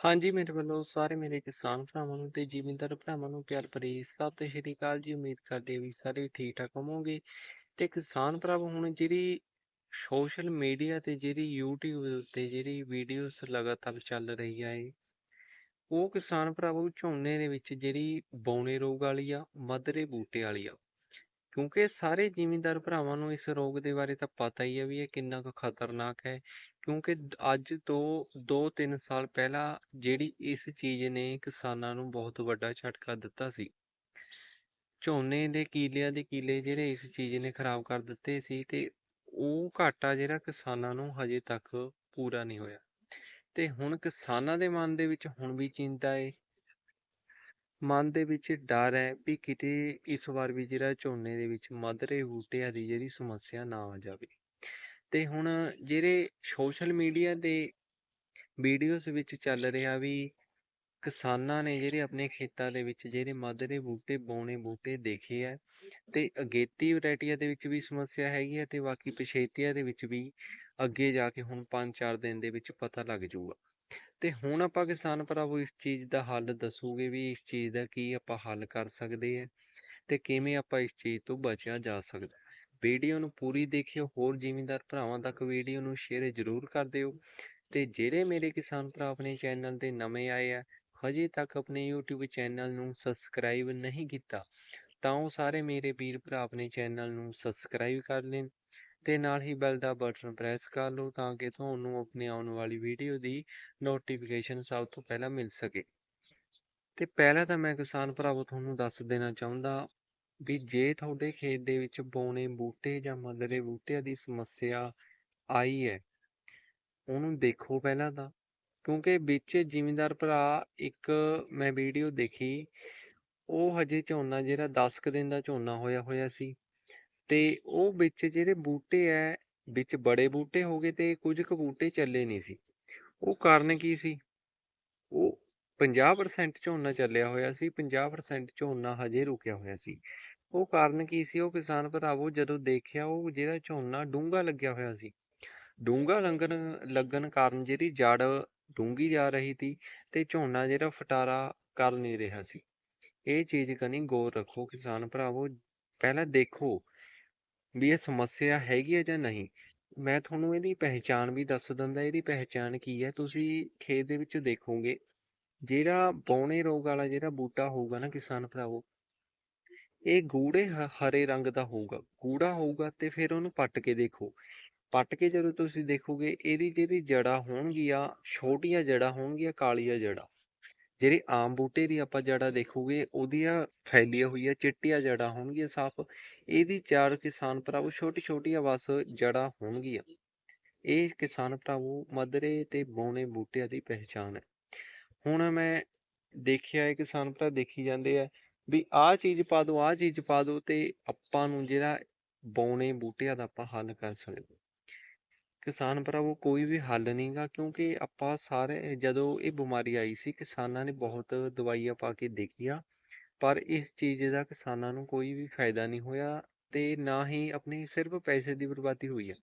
ਹਾਂਜੀ, ਮੇਰੇ ਵੱਲੋਂ ਸਾਰੇ ਮੇਰੇ ਕਿਸਾਨ ਭਰਾਵਾਂ ਨੂੰ ਤੇ ਜ਼ਿਮੀਂਦਾਰ ਭਰਾਵਾਂ ਨੂੰ ਪਿਆਰ ਭਰੀ ਸਤਿ ਸ਼੍ਰੀ ਅਕਾਲ ਜੀ। ਉਮੀਦ ਕਰਦੇ ਵੀ ਸਾਰੇ ਠੀਕ-ਠਾਕ ਹੋਵੋਗੇ ਤੇ ਕਿਸਾਨ ਭਰਾਵੋ ਹੁਣ ਜਿਹੜੀ ਸੋਸ਼ਲ ਮੀਡੀਆ ਤੇ ਜਿਹੜੀ YouTube ਉੱਤੇ ਜਿਹੜੀ ਵੀਡੀਓਸ ਲਗਾਤਾਰ ਚੱਲ ਰਹੀ ਆ ਏ, ਉਹ ਕਿਸਾਨ ਭਰਾਵੋ ਝੋਨੇ ਦੇ ਵਿੱਚ ਜਿਹੜੀ ਬੌਣੇ ਰੋਗ ਵਾਲੀ ਆ, ਮਧਰੇ ਬੂਟੇ ਵਾਲੀ ਆ। ਕਿਉਂਕਿ ਸਾਰੇ ਜ਼ਿਮੀਂਦਾਰ ਭਰਾਵਾਂ ਨੂੰ ਇਸ ਰੋਗ ਦੇ ਬਾਰੇ ਤਾਂ ਪਤਾ ਹੀ ਹੈ ਵੀ ਇਹ ਕਿੰਨਾ ਕੁ ਖਤਰਨਾਕ ਹੈ। ਕਿਉਂਕਿ ਅੱਜ ਤੋਂ 2-3 ਸਾਲ ਪਹਿਲਾਂ ਜਿਹੜੀ ਇਸ ਚੀਜ਼ ਨੇ ਕਿਸਾਨਾਂ ਨੂੰ ਬਹੁਤ ਵੱਡਾ ਝਟਕਾ ਦਿੱਤਾ ਸੀ। ਝੋਨੇ ਦੇ ਕੀਲਿਆਂ ਦੇ ਕੀਲੇ ਜਿਹੜੇ ਇਸ ਚੀਜ਼ ਨੇ ਖਰਾਬ ਕਰ ਦਿੱਤੇ ਸੀ ਤੇ ਉਹ ਘਾਟਾ ਜਿਹੜਾ ਕਿਸਾਨਾਂ ਨੂੰ ਹਜੇ ਤੱਕ ਪੂਰਾ ਨਹੀਂ ਹੋਇਆ। ਤੇ ਹੁਣ ਕਿਸਾਨਾਂ ਦੇ ਮਨ ਦੇ ਵਿੱਚ ਹੁਣ ਵੀ ਚਿੰਤਾ ਏ। ਮਨ ਦੇ ਵਿੱਚ ਡਰ ਹੈ ਵੀ ਕਿਤੇ ਇਸ ਵਾਰ ਵੀ ਜਿਹੜਾ ਝੋਨੇ ਦੇ ਵਿੱਚ ਮਧਰੇ ਬੂਟਿਆਂ ਦੀ ਜਿਹੜੀ ਸਮੱਸਿਆ ਨਾ ਆ ਜਾਵੇ। ਤੇ ਹੁਣ ਜਿਹੜੇ ਸੋਸ਼ਲ ਮੀਡੀਆ ਦੇ ਵੀਡੀਓਜ਼ ਵਿੱਚ ਚੱਲ ਰਿਹਾ ਵੀ ਕਿਸਾਨਾਂ ਨੇ ਜਿਹੜੇ ਆਪਣੇ ਖੇਤਾਂ ਦੇ ਵਿੱਚ ਜਿਹੜੇ ਮਧਰੇ ਬੂਟੇ, ਬੌਣੇ ਬੂਟੇ ਦੇਖੇ ਆ ਤੇ ਅਗੇਤੀ ਵੈਰਾਈਟੀਆਂ ਦੇ ਵਿੱਚ ਵੀ ਸਮੱਸਿਆ ਹੈਗੀ ਹੈ ਤੇ ਬਾਕੀ ਪਛੇਤੀਆਂ ਦੇ ਵਿੱਚ ਵੀ ਅੱਗੇ ਜਾ ਕੇ ਹੁਣ 5-4 ਦਿਨ ਦੇ ਵਿੱਚ ਪਤਾ ਲੱਗ ਜਾਊਗਾ। ਤੇ ਹੁਣ ਆਪਾਂ ਕਿਸਾਨ ਭਰਾਵੋ ਇਸ ਚੀਜ਼ ਦਾ ਹੱਲ ਦੱਸੂਗੇ ਵੀ ਇਸ ਚੀਜ਼ ਦਾ ਕੀ ਆਪਾਂ ਹੱਲ ਕਰ ਸਕਦੇ ਆ ਤੇ ਕਿਵੇਂ ਆਪਾਂ ਇਸ ਚੀਜ਼ ਤੋਂ ਬਚਿਆ ਜਾ ਸਕਦਾ। ਵੀਡੀਓ ਨੂੰ ਪੂਰੀ ਦੇਖਿਓ, ਹੋਰ ਜ਼ਿਮੀਂਦਾਰ ਭਰਾਵਾਂ ਤੱਕ ਵੀਡੀਓ ਨੂੰ ਸ਼ੇਅਰ ਜ਼ਰੂਰ ਕਰ ਦਿਓ ਤੇ ਜਿਹੜੇ ਮੇਰੇ ਕਿਸਾਨ ਭਰਾ ਆਪਣੇ ਚੈਨਲ ਤੇ ਨਵੇਂ ਆਏ ਆ, ਹਜੇ ਤੱਕ ਆਪਣੇ YouTube ਚੈਨਲ ਨੂੰ ਸਬਸਕ੍ਰਾਈਬ ਨਹੀਂ ਕੀਤਾ, ਤਾਂ ਉਹ ਸਾਰੇ ਮੇਰੇ ਵੀਰ ਭਰਾ ਆਪਣੇ ਚੈਨਲ ਨੂੰ ਸਬਸਕ੍ਰਾਈਬ ਕਰ ਲੈਣ ਤੇ ਨਾਲ ਹੀ ਬੈਲ ਦਾ ਬਟਨ ਪ੍ਰੈਸ ਕਰ ਲਓ ਤਾਂ ਕਿ ਤੁਹਾਨੂੰ ਆਪਣੀ ਆਉਣ ਵਾਲੀ ਵੀਡੀਓ ਦੀ ਨੋਟੀਫਿਕੇਸ਼ਨ ਸਭ ਤੋਂ ਪਹਿਲਾਂ ਮਿਲ ਸਕੇ। ਤੇ ਪਹਿਲਾਂ ਤਾਂ ਮੈਂ ਕਿਸਾਨ ਭਰਾਵੋ ਤੁਹਾਨੂੰ ਦੱਸ ਦੇਣਾ ਚਾਹੁੰਦਾ ਵੀ ਜੇ ਤੁਹਾਡੇ ਖੇਤ ਦੇ ਵਿੱਚ ਬੌਣੇ ਬੂਟੇ ਜਾਂ ਮਧਰੇ ਬੂਟਿਆਂ ਦੀ ਸਮੱਸਿਆ ਆਈ ਹੈ, ਉਹਨੂੰ ਦੇਖੋ ਪਹਿਲਾਂ ਤਾਂ। ਕਿਉਂਕਿ ਵਿੱਚ ਜ਼ਿਮੀਂਦਾਰ ਭਰਾ ਇੱਕ ਮੈਂ ਵੀਡੀਓ ਦੇਖੀ, ਉਹ ਹਜੇ ਝੋਨਾ ਜਿਹੜਾ 10 ਕੁ ਦਿਨ ਦਾ ਝੋਨਾ ਹੋਇਆ ਹੋਇਆ ਸੀ ਤੇ ਉਹ ਵਿੱਚ ਜਿਹੜੇ ਬੂਟੇ ਐ, ਵਿੱਚ ਬੜੇ ਬੂਟੇ ਹੋ ਗਏ ਤੇ ਕੁਝ ਕੁ ਬੂਟੇ ਚੱਲੇ ਨਹੀਂ ਸੀ। ਉਹ ਕਾਰਨ ਕੀ ਸੀ? ਉਹ 50% ਝੋਨਾ ਚੱਲਿਆ ਹੋਇਆ ਸੀ, 50% ਝੋਨਾ ਹਜੇ ਰੁਕਿਆ ਹੋਇਆ ਸੀ। ਉਹ ਕਾਰਨ ਕੀ ਸੀ? ਉਹ ਕਿਸਾਨ ਭਰਾਵੋ ਜਦੋਂ ਦੇਖਿਆ ਉਹ ਜਿਹੜਾ ਝੋਨਾ ਡੂੰਘਾ ਲੱਗਿਆ ਹੋਇਆ ਸੀ। ਡੂੰਘਾ ਲੰਗਣ ਲੱਗਣ ਕਾਰਨ ਜਿਹੜੀ ਜੜ ਡੂੰਘੀ ਜਾ ਰਹੀ ਸੀ ਤੇ ਝੋਨਾ ਜਿਹੜਾ ਫਟਾਰਾ ਕਰ ਨਹੀਂ ਰਿਹਾ ਸੀ। ਇਹ ਚੀਜ਼ ਕਨੀ ਗੌਰ ਰੱਖੋ ਕਿਸਾਨ ਭਰਾਵੋ, ਪਹਿਲਾਂ ਦੇਖੋ ਵੀ ਇਹ ਸਮੱਸਿਆ ਹੈਗੀ ਹੈ ਜਾਂ ਨਹੀਂ। ਮੈਂ ਤੁਹਾਨੂੰ ਇਹਦੀ ਪਹਿਚਾਣ ਵੀ ਦੱਸ ਦਿੰਦਾ, ਇਹਦੀ ਪਹਿਚਾਣ ਕੀ ਹੈ ਤੁਸੀਂ ਖੇਤ ਦੇ ਵਿੱਚ ਦੇਖੋਗੇ, ਜਿਹੜਾ ਬੌਣੇ ਰੋਗ ਵਾਲਾ ਜਿਹੜਾ ਬੂਟਾ ਹੋਊਗਾ ਨਾ ਕਿਸਾਨ ਭਰਾਵੋ, ਇਹ ਗੂੜੇ ਹ ਹਰੇ ਰੰਗ ਦਾ ਹੋਊਗਾ, ਗੂੜਾ ਹੋਊਗਾ ਤੇ ਫਿਰ ਉਹਨੂੰ ਪੱਟ ਕੇ ਦੇਖੋ। ਪੱਟ ਕੇ ਜਦੋਂ ਤੁਸੀਂ ਦੇਖੋਗੇ ਇਹਦੀ ਜਿਹੜੀ ਜੜ੍ਹਾਂ ਹੋਣਗੀਆਂ, ਛੋਟੀਆਂ ਜੜ੍ਹਾਂ ਹੋਣਗੀਆਂ, ਕਾਲੀਆਂ ਜੜ੍ਹਾਂ। ਜਿਹੜੇ ਆਮ ਬੂਟੇ ਦੀ ਆਪਾਂ ਜੜ੍ਹਾਂ ਦੇਖੋਗੇ ਉਹਦੀਆਂ ਫੈਲੀਆਂ ਹੋਈਆਂ ਚਿੱਟੀਆਂ ਜੜ੍ਹਾਂ ਹੋਣਗੀਆਂ ਸਾਫ਼, ਇਹਦੀ ਚਾਰ ਕਿਸਾਨ ਭਰਾਵੋ ਛੋਟੀ-ਛੋਟੀਆਂ ਬਸ ਜੜ੍ਹਾਂ ਹੋਣਗੀਆਂ। ਇਹ ਕਿਸਾਨ ਭਰਾਵੋ ਮਧਰੇ ਤੇ ਬੌਣੇ ਬੂਟਿਆਂ ਦੀ ਪਹਿਚਾਣ ਹੈ। ਹੁਣ ਮੈਂ ਦੇਖਿਆ ਹੈ ਕਿਸਾਨ ਭਰਾ ਦੇਖੀ ਜਾਂਦੇ ਆ ਵੀ ਆਹ ਚੀਜ਼ ਪਾ ਦਿਓ, ਆਹ ਚੀਜ਼ ਪਾ ਦਿਓ ਤੇ ਆਪਾਂ ਨੂੰ ਜਿਹੜਾ ਬੌਣੇ ਬੂਟਿਆਂ ਦਾ ਆਪਾਂ ਹੱਲ ਕਰ ਸਕਦੇ। ਕਿਸਾਨ ਭਰਾਵੋ ਕੋਈ ਵੀ ਹੱਲ ਨੀ ਗਾ ਕਿਉਂਕਿ ਆਪਾਂ ਸਾਰੇ ਜਦੋਂ ਇਹ ਬਿਮਾਰੀ ਆਈ ਸੀ ਕਿਸਾਨਾਂ ਨੇ ਬਹੁਤ ਦਵਾਈਆਂ ਪਾ ਕੇ ਦੇਖੀਆਂ, ਪਰ ਇਸ ਚੀਜ਼ ਦਾ ਕਿਸਾਨਾਂ ਨੂੰ ਕੋਈ ਵੀ ਫਾਇਦਾ ਨਹੀਂ ਹੋਇਆ ਤੇ ਨਾ ਹੀ ਆਪਣੀ ਸਿਰਫ ਪੈਸੇ ਦੀ ਬਰਬਾਦੀ ਹੋਈ ਹੈ।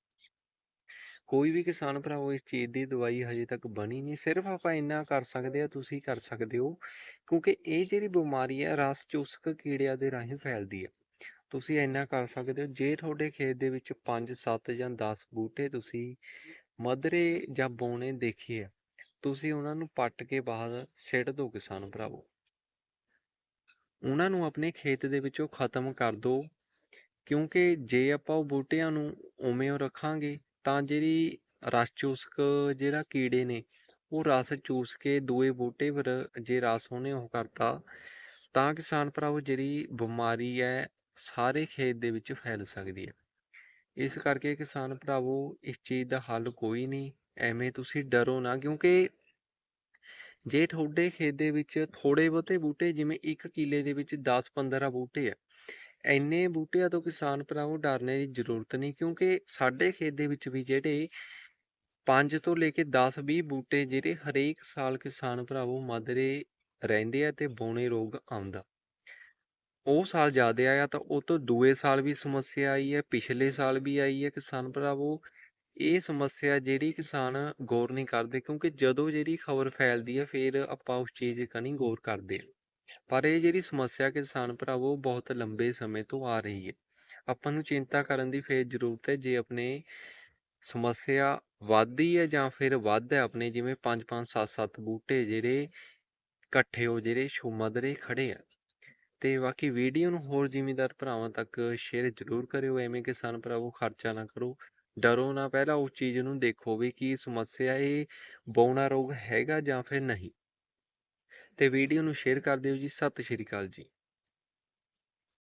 ਕੋਈ ਵੀ ਕਿਸਾਨ ਭਰਾਵੋ ਇਸ ਚੀਜ਼ ਦੀ ਦਵਾਈ ਹਜੇ ਤੱਕ ਬਣੀ ਨਹੀਂ, ਸਿਰਫ ਆਪਾਂ ਇੰਨਾ ਕਰ ਸਕਦੇ ਆ, ਤੁਸੀਂ ਕਰ ਸਕਦੇ ਹੋ ਕਿਉਂਕਿ ਇਹ ਜਿਹੜੀ ਬਿਮਾਰੀ ਹੈ ਰਸ ਚੂਸਕ ਕੀੜਿਆਂ ਦੇ ਰਾਹੀਂ ਫੈਲਦੀ ਹੈ। ਤੁਸੀਂ ਇੰਨਾ ਕਰ ਸਕਦੇ ਹੋ ਜੇ ਤੁਹਾਡੇ ਖੇਤ ਦੇ ਵਿੱਚ 5, 7 ਜਾਂ 10 ਬੂਟੇ ਤੁਸੀਂ ਮਧਰੇ ਜਾਂ ਬੌਣੇ ਦੇਖੀਏ ਤੁਸੀਂ ਉਹਨਾਂ ਨੂੰ ਪੱਟ ਕੇ ਬਾਹਰ ਸਿੱਟ ਦਿਓ ਕਿਸਾਨ ਭਰਾਵੋ। ਉਹਨਾਂ ਨੂੰ ਆਪਣੇ ਖੇਤ ਦੇ ਵਿੱਚੋਂ ਖ਼ਤਮ ਕਰ ਦਿਓ ਕਿਉਂਕਿ ਜੇ ਆਪਾਂ ਉਹ ਬੂਟਿਆਂ ਨੂੰ ਉਵੇਂ ਰੱਖਾਂਗੇ ਤਾਂ ਜਿਹੜੀ ਰਸ ਚੂਸਕ ਜਿਹੜਾ ਕੀੜੇ ਨੇ ਉਹ ਰਸ ਚੂਸ ਕੇ ਦੂਏ ਬੂਟੇ ਪਰ ਜੇ ਰਸ ਉਹਨੇ ਉਹ ਕਰਤਾ ਤਾਂ ਕਿਸਾਨ ਭਰਾਵੋ ਜਿਹੜੀ ਬਿਮਾਰੀ ਹੈ ਸਾਰੇ ਖੇਤ ਦੇ ਵਿੱਚ ਫੈਲ ਸਕਦੀ ਹੈ। ਇਸ ਕਰਕੇ ਕਿਸਾਨ ਭਰਾਵੋ ਇਸ ਚੀਜ਼ ਦਾ ਹੱਲ ਕੋਈ ਨਹੀਂ, ਐਵੇਂ ਤੁਸੀਂ ਡਰੋ ਨਾ ਕਿਉਂਕਿ ਜੇ ਤੁਹਾਡੇ ਖੇਤ ਦੇ ਵਿੱਚ ਥੋੜੇ ਬਹੁਤੇ ਬੂਟੇ ਜਿਵੇਂ ਇੱਕ ਕਿੱਲੇ ਦੇ ਵਿੱਚ 10-15 ਬੂਟੇ ਆ, ਇੰਨੇ ਬੂਟਿਆਂ ਤੋਂ ਕਿਸਾਨ ਭਰਾਵੋ ਡਰਨੇ ਦੀ ਜ਼ਰੂਰਤ ਨਹੀਂ ਕਿਉਂਕਿ ਸਾਡੇ ਖੇਤ ਦੇ ਵਿੱਚ ਵੀ ਜਿਹੜੇ 5 ਤੋਂ ਲੈ ਕੇ 10-20 ਬੂਟੇ ਜਿਹੜੇ ਹਰੇਕ ਸਾਲ ਕਿਸਾਨ ਭਰਾਵੋ ਮਦਰੇ ਰਹਿੰਦੇ ਆ ਤੇ ਬੌਣੇ ਰੋਗ ਆਉਂਦਾ। ਉਹ ਸਾਲ ਜ਼ਿਆਦਾ ਆਇਆ ਤਾਂ ਉਹ ਤੋਂ ਦੂਏ ਸਾਲ ਵੀ ਸਮੱਸਿਆ ਆਈ ਹੈ, ਪਿਛਲੇ ਸਾਲ ਵੀ ਆਈ ਹੈ ਕਿਸਾਨ ਭਰਾਵੋ। ਇਹ ਸਮੱਸਿਆ ਜਿਹੜੀ ਕਿਸਾਨ ਗੌਰ ਨਹੀਂ ਕਰਦੇ ਕਿਉਂਕਿ ਜਦੋਂ ਜਿਹੜੀ ਖਬਰ ਫੈਲਦੀ ਹੈ ਫਿਰ ਆਪਾਂ ਉਸ ਚੀਜ਼ ਕਨੀ ਗੌਰ ਕਰਦੇ। ਹਾਂ ਪਰ ਇਹ ਜਿਹੜੀ ਸਮੱਸਿਆ ਕਿਸਾਨ ਭਰਾਵੋ ਬਹੁਤ ਲੰਬੇ ਸਮੇਂ ਤੋਂ ਆ ਰਹੀ ਹੈ। ਆਪਾਂ ਨੂੰ ਚਿੰਤਾ ਕਰਨ ਦੀ ਫੇਰ ਜ਼ਰੂਰਤ ਹੈ ਜੇ ਆਪਣੇ ਸਮੱਸਿਆ ਵੱਧਦੀ ਹੈ ਜਾਂ ਫਿਰ ਵੱਧ ਹੈ ਆਪਣੇ ਜਿਵੇਂ 5 5 7 7 ਬੂਟੇ ਜਿਹੜੇ ਇਕੱਠੇ ਹੋ ਜਿਹੜੇ ਸ਼ੁਮਦਰੇ ਖੜੇ ਆ। ਤੇ ਬਾਕੀ ਵੀਡੀਓ ਨੂੰ ਹੋਰ ਜ਼ਿਮੀਦਾਰ ਭਰਾਵਾਂ ਤੱਕ ਸ਼ੇਅਰ ਜ਼ਰੂਰ ਕਰਿਓ, ਐਵੇਂ ਕਿਸਾਨ ਭਰਾਵੋ ਖਰਚਾ ਨਾ ਕਰੋ। ਡਰੋ ਨਾ ਪਹਿਲਾਂ ਉਸ ਚੀਜ਼ ਨੂੰ ਦੇਖੋ ਵੀ ਕੀ ਸਮੱਸਿਆ ਇਹ ਬੌਣਾ ਰੋਗ ਹੈਗਾ ਜਾਂ ਫਿਰ ਨਹੀਂ। ਤੇ ਵੀਡੀਓ ਨੂੰ ਸ਼ੇਅਰ ਕਰ ਦਿਓ ਜੀ, ਸਤਿ ਸ਼੍ਰੀ ਅਕਾਲ ਜੀ।